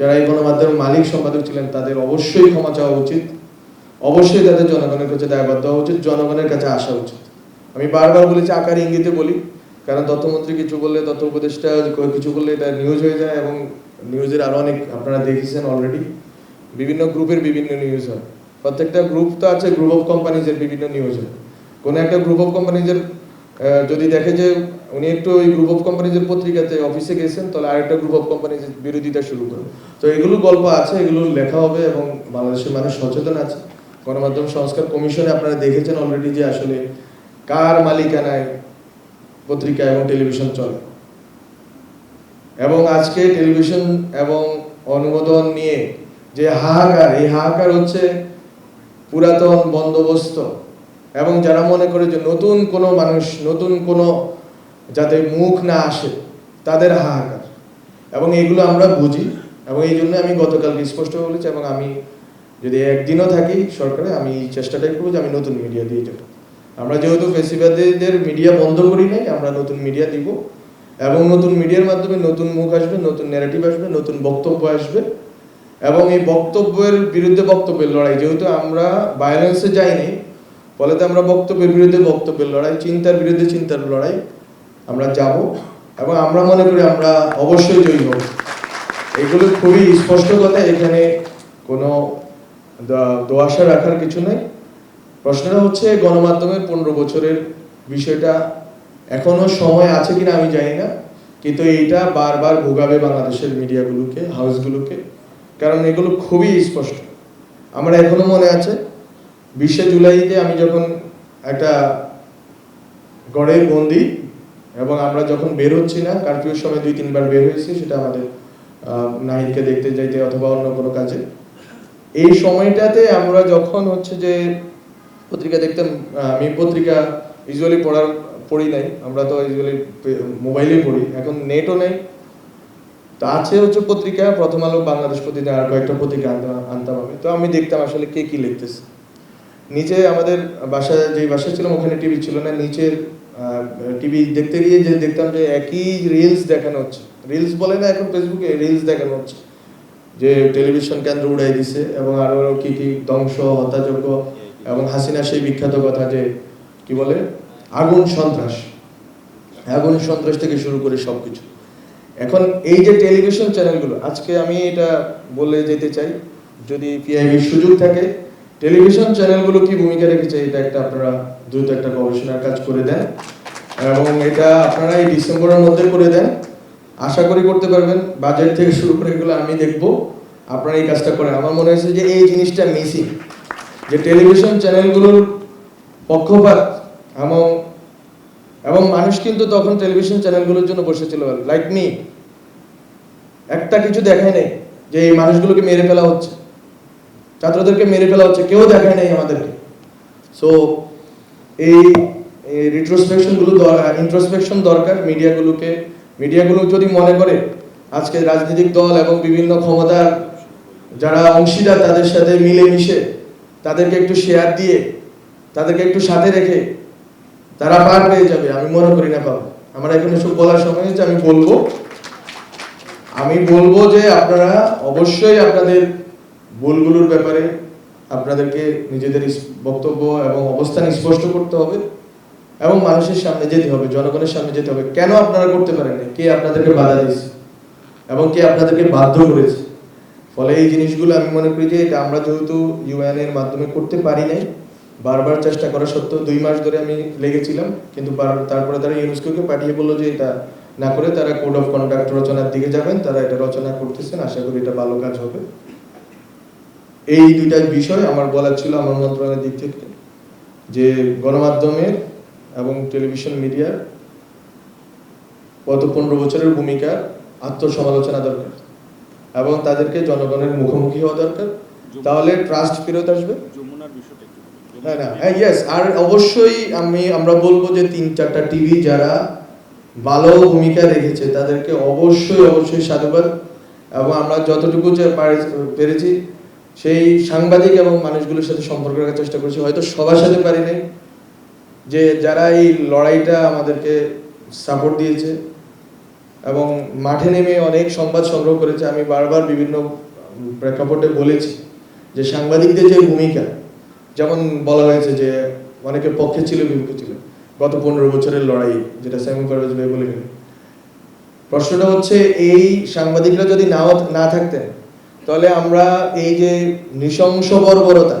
যারা এই গণমাধ্যমের মালিক সম্পাদক ছিলেন, তাদের অবশ্যই ক্ষমা চাওয়া উচিত। অবশ্যই তাদের জনগণের কাছে দায়বদ্ধ হওয়া উচিত, জনগণের কাছে আসা উচিত। আমি বারবার বলেছি, আকার ইঙ্গিতে বলি, কারণ তথ্যমন্ত্রী কিছু বললে, তথ্য উপদেষ্টা কিছু বললে এটা নিউজ হয়ে যায় এবং নিউজের আরও অনেক আপনারা দেখেছেন অলরেডি বিভিন্ন গ্রুপের বিভিন্ন নিউজ হয়। প্রত্যেকটা গ্রুপ তো আছে গ্রুপ অফ কোম্পানিজের বিভিন্ন নিউজ হয়। কোনো একটা গ্রুপ অফ কোম্পানিজের যদি দেখে যে উনি একটু ওই গ্রুপ অফ কোম্পানিজের পত্রিকাতে অফিসে গেছেন, তাহলে আরেকটা গ্রুপ অফ কোম্পানিজের বিরোধিতা শুরু করবে তো এগুলো গল্প আছে, এগুলো লেখা হবে এবং বাংলাদেশের মানুষ সচেতন আছে। গণমাধ্যম সংস্কার কমিশনে আপনারা দেখেছেন অলরেডি যে আসলে কার মালিকানায় পত্রিকা এবং টেলিভিশন চলে। এবং আজকে টেলিভিশন এবং অনুমোদন নিয়ে যে হাহাকার, এই হাহাকার হচ্ছে পুরাতন বন্দোবস্ত। এবং যারা মনে করে যে নতুন কোনো মানুষ, নতুন কোনো যাতে মুখ না আসে, তাদের হাহাকার। এবং এগুলো আমরা বুঝি এবং এই জন্য আমি গতকালকে স্পষ্ট বলেছি এবং আমি যদি একদিনও থাকি সরকারে, আমি চেষ্টাটাই করব যে আমি নতুন মিডিয়া দিয়ে যাব। আমরা যেহেতু ফেসিবাদীদের মিডিয়া বন্ধ করি নাই, আমরা নতুন মিডিয়া দিব এবং নতুন মিডিয়ার মাধ্যমে নতুন মুখ আসবে, নতুন ন্যারেটিভ আসবে, নতুন বক্তব্য আসবে। এবং এই বক্তব্যের বিরুদ্ধে বক্তব্যের লড়াই, যেহেতু আমরা ভায়োলেন্সে যাইনি ফলে তো আমরা বক্তব্যের বিরুদ্ধে বক্তব্যের লড়াই, চিন্তার বিরুদ্ধে চিন্তার লড়াই আমরা যাব এবং আমরা মনে করি আমরা অবশ্যই জয়ী হব। এগুলো খুবই স্পষ্ট কথা, এখানে কোনো দোয়াশা রাখার কিছু নেই। প্রশ্নটা হচ্ছে গণমাধ্যমের পনেরো বছরের বিষয়টা এখনও সময় আছে কিনা আমি জানি না, কিন্তু এইটা বারবার ভোগাবে বাংলাদেশের মিডিয়াগুলোকে, হাউসগুলোকে, কারণ এগুলো খুবই স্পষ্ট। আমার এখনও মনে আছে বিশে জুলাইতে আমি যখন একটা গড়ে বন্দি এবং আমরা যখন বের হচ্ছি না কারফিউর সময় দুই, তিনবার বের হয়েছি, সেটা আমাদের নাহিদকে দেখতে যাইতে অথবা অন্য কোনো কাজে। এই সময়টাতে আমরা যখন হচ্ছে যে পত্রিকা দেখতাম আমি পত্রিকা ইউজুয়ালি পড়ার, পড়ি নাই। আমরা তো ইউজুয়ালি মোবাইলে পড়ি, এখন নেটও নেই। তো আছে হচ্ছে পত্রিকা, প্রথম আলো বাংলাদেশ প্রতিদিন আর কয়েকটা পত্রিকা আনতাম আমি। তো আমি দেখতাম আসলে কে কি লিখতেছে। নিচে আমাদের বাসা যে বাসা ছিলাম, ওখানে টিভি ছিল না, নিচের টিভি দেখতে গিয়ে যে দেখতাম যে একই রিলস দেখানো হচ্ছে। রিলস বলে না এখন ফেসবুকে রিলস দেখানো হচ্ছে। যে টেলিভিশন কেন্দ্র উড়াই দিছে এবং আরও কি কি ধ্বংস হত্যাযোগ্য এবং হাসিনা সেই বিখ্যাত কথা যে, কি বলে? আগুন সন্ত্রাস। আগুন সন্ত্রাস থেকে শুরু করে সবকিছু। এখন এই যে টেলিভিশন চ্যানেলগুলো আজকে আমি এটা বলে যেতে চাই, যদি পিআইবির সুযোগ থাকে টেলিভিশন চ্যানেলগুলো কি ভূমিকা রেখেছে? এটা একটা আপনারা দ্রুত একটা গবেষণার কাজ করে দেন। এবং এটা আপনারা এই ডিসেম্বরের মধ্যে করে দেন। আশা করি করতে পারবেন। বাজেট থেকে শুরু করে এগুলো আমি দেখব। আপনারা এই কাজটা করেন। আমার মনে হয়েছে যে এই জিনিসটা মিসিং যে টেলিভিশন চ্যানেলগুলোর পক্ষপাত এবং এবং মানুষ কিন্তু তখন টেলিভিশন চ্যানেলগুলোর জন্য বসেছিল। লাইক মি একটা কিছু দেখায় নেই যে এই মানুষগুলোকে মেরে ফেলা হচ্ছে। ছাত্রদেরকে মেরে ফেলা হচ্ছে, কেউ দেখায় নাই আমাদেরকে। সো এই রিট্রোস্পেকশনগুলো ইন্ট্রোস্পেকশন দরকার মিডিয়াগুলোকে। মিডিয়াগুলো যদি মনে করে, আজকে রাজনৈতিক দল এবং বিভিন্ন ক্ষমতার যারা অংশীদার তাদের সাথে মিলে মিশে তাদেরকে একটু শেয়ার দিয়ে, তাদেরকে একটু সাথে রেখে, তারা পার পেয়ে যাবে, আমি মনে করি না পাবো আমার এখানে সব বলার সময় হয়েছে, আমি বলব। আমি বলব যে আপনারা অবশ্যই আপনাদের ভুলগুলোর ব্যাপারে আপনাদেরকে নিজেদের বক্তব্য এবং অবস্থান স্পষ্ট করতে হবে এবং মানুষের সামনে যেতে হবে, জনগণের সামনে যেতে হবে। কেন আপনারা করতে পারেননি? কে আপনাদেরকে বাধা দিয়েছে? এবং কে আপনাদেরকে বাধ্য করেছে? ফলে এই জিনিসগুলো আমি মনে করি যে এটা আমরা যেহেতু ইউএন এর মাধ্যমে করতে পারি নাই, বারবার চেষ্টা করা সত্ত্বেও দুই মাস ধরে আমি লেগেছিলাম, কিন্তু তারপরে তারা ইউনেস্কোকে পাঠিয়ে বলল যে এটা না করে তারা কোড অফ কন্ডাক্ট রচনার দিকে যাবেন, তারা এটা রচনা করতেছেন, আশা করি এটা ভালো কাজ হবে। এই দুইটা বিষয় আমার বলার ছিল আমার মন্ত্রণালয়ের দিক থেকে যে গণমাধ্যমের এবং টেলিভিশন মিডিয়ার গত পনেরো বছরের ভূমিকা আত্মসমালোচনা দরকার এবং তাদেরকে জনগণের মুখোমুখি হওয়া দরকার। তাহলে ট্রাস্ট ফেরত আসবে। হ্যাঁ না হ্যাঁ ইয়েস আর অবশ্যই আমি আমরা বলব যে তিন চারটা টিভি যারা ভালো ভূমিকা রেখেছে তাদেরকে অবশ্যই অবশ্যই সাধুবাদ। এবং আমরা যতটুকু যে পেরেছি সেই সাংবাদিক এবং মানুষগুলোর সাথে সম্পর্ক রাখার চেষ্টা করেছি। হয়তো সবার সাথে পারি নাই যে যারা এই লড়াইটা আমাদেরকে সাপোর্ট দিয়েছে এবং মাঠে নেমে অনেক সংবাদ সংগ্রহ করেছে। আমি বারবার বিভিন্ন প্রেক্ষাপটে বলেছি যে সাংবাদিকদের যে ভূমিকা, যেমন বলা হয়েছে যে অনেকে পক্ষে ছিল, বিপক্ষে ছিল। গত পনেরো বছরের লড়াই, যেটা স্যামু পারভেজ ভাই বলে প্রশ্নটা হচ্ছে, এই সাংবাদিকরা যদি নাও না থাকতেন তাহলে আমরা এই যে নৃশংস বর্বরতা,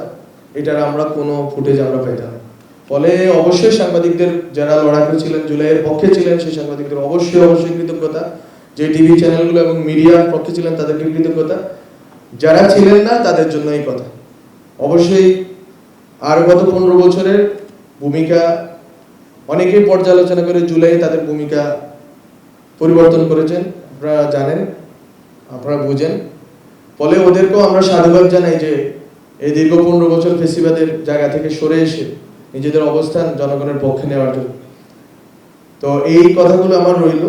এটার আমরা কোনো ফুটেজ আমরা পেতাম। ফলে অবশ্যই সাংবাদিকদের যারা লড়াকু ছিলেন, জুলাইয়ের পক্ষে ছিলেন সেই সাংবাদিকদের অবশ্যই অবশ্যই কৃতজ্ঞতা। যে টিভি চ্যানেলগুলো এবং মিডিয়ার পক্ষে ছিলেন তাদেরকে কৃতজ্ঞতা। যারা ছিলেন না, তাদের জন্য এই কথা। অবশ্যই আর গত পনেরো বছরের ভূমিকা, অনেকেই পর্যালোচনা করে জুলাই তাদের ভূমিকা পরিবর্তন করেছেন। আপনারা জানেন, আপনারা বুঝেন। ফলে ওদেরকেও আমরা সাধুবাদ জানাই যে এই দীর্ঘ পনেরো বছর ফেসিবাদের জায়গা থেকে সরে এসে নিজেদের অবস্থান জনগণের পক্ষে নেওয়ার জন্য। তো এই কথাগুলো আমার রইল।